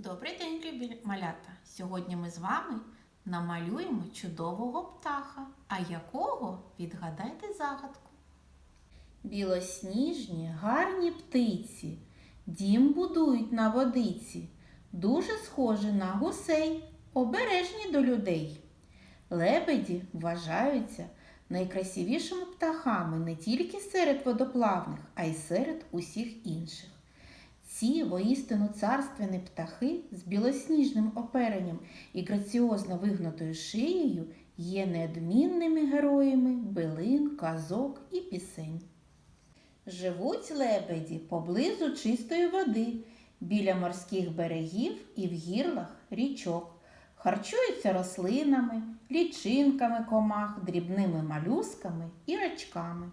Добрий день, малята! Сьогодні ми з вами намалюємо чудового птаха. А якого відгадайте загадку. Білосніжні, гарні птиці, дім будують на водиці, дуже схожі на гусей, обережні до людей. Лебеді вважаються найкрасивішими птахами не тільки серед водоплавних, а й серед усіх інших. Ці воістину царственні птахи з білосніжним оперенням і граціозно вигнутою шиєю є неодмінними героями билин, казок і пісень. Живуть лебеді поблизу чистої води, біля морських берегів і в гірлах річок. Харчуються рослинами, лічинками комах, дрібними малюсками і рачками.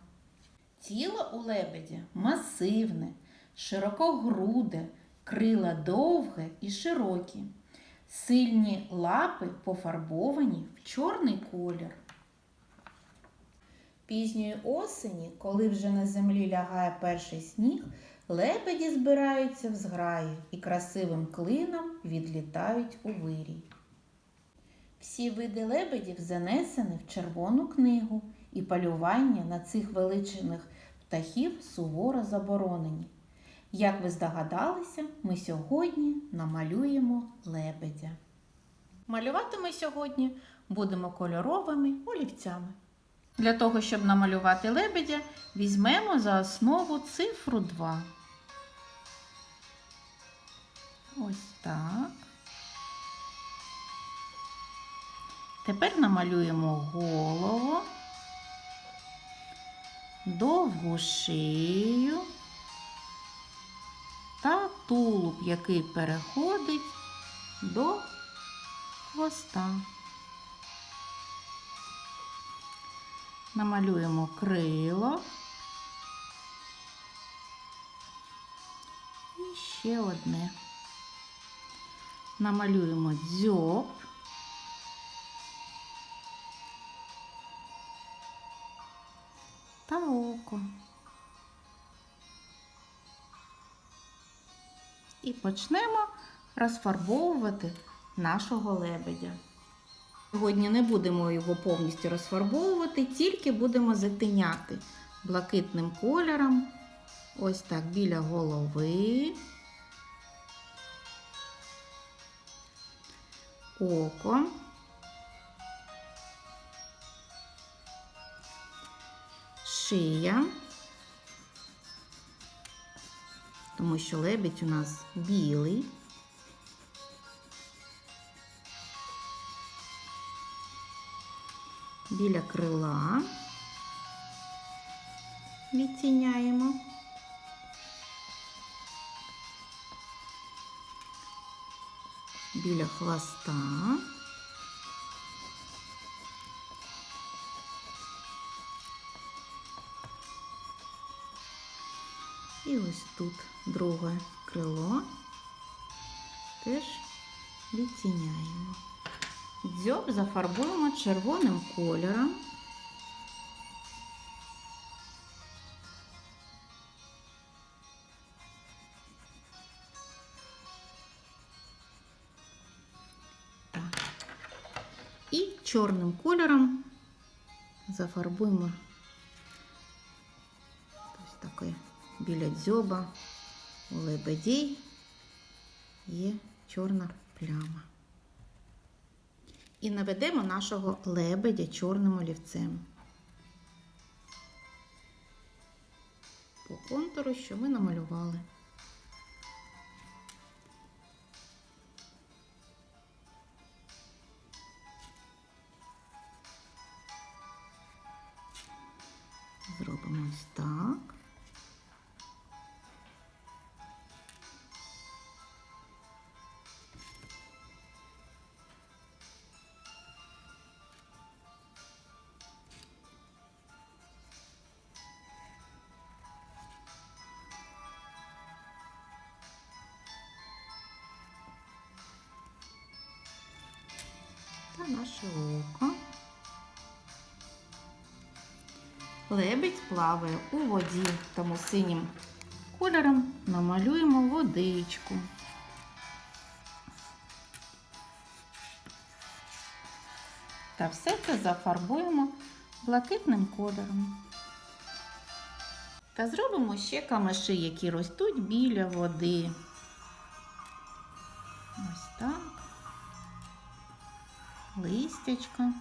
Тіло у лебедя масивне, широкогруде, крила довге і широкі, сильні лапи пофарбовані в чорний колір. Пізньої осені, коли вже на землі лягає перший сніг, лебеді збираються в зграї і красивим клином відлітають у вирій. Всі види лебедів занесені в червону книгу, і полювання на цих величних птахів суворо заборонені. Як ви здогадалися, ми сьогодні намалюємо лебедя. Малювати ми сьогодні будемо кольоровими олівцями. Для того, щоб намалювати лебедя, візьмемо за основу цифру 2. Ось так. Тепер намалюємо голову, довгу шию тулуб, який переходить до хвоста. Намалюємо крило. І ще одне. Намалюємо дзьоб. І почнемо розфарбовувати нашого лебедя. Сьогодні не будемо його повністю розфарбовувати, тільки будемо затиняти блакитним кольором. Ось так біля голови. Око. Шия. Тому що лебідь у нас білий. біля крила відтіняємо. Біля хвоста. І ось тут друге крило теж відтіняємо. Дзьоб зафарбуємо червоним кольором. Так. І чорним кольором зафарбуємо біля дзьоба у лебедей є чорна пляма. І наведемо нашого лебедя чорним олівцем. По контуру, що ми намалювали. Зробимо ось так. наше око. Лебедь плаває у воді, тому синім кольором намалюємо водичку. Та все це зафарбуємо блакитним кольором. Та зробимо ще камеші, які ростуть біля води. Ось так. Листячка.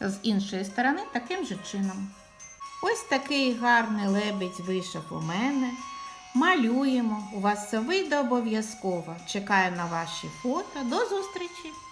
З іншої сторони таким же чином. Ось такий гарний лебедь вийшов у мене. Малюємо. У вас все вийде обов'язково. Чекаю на ваші фото. До зустрічі!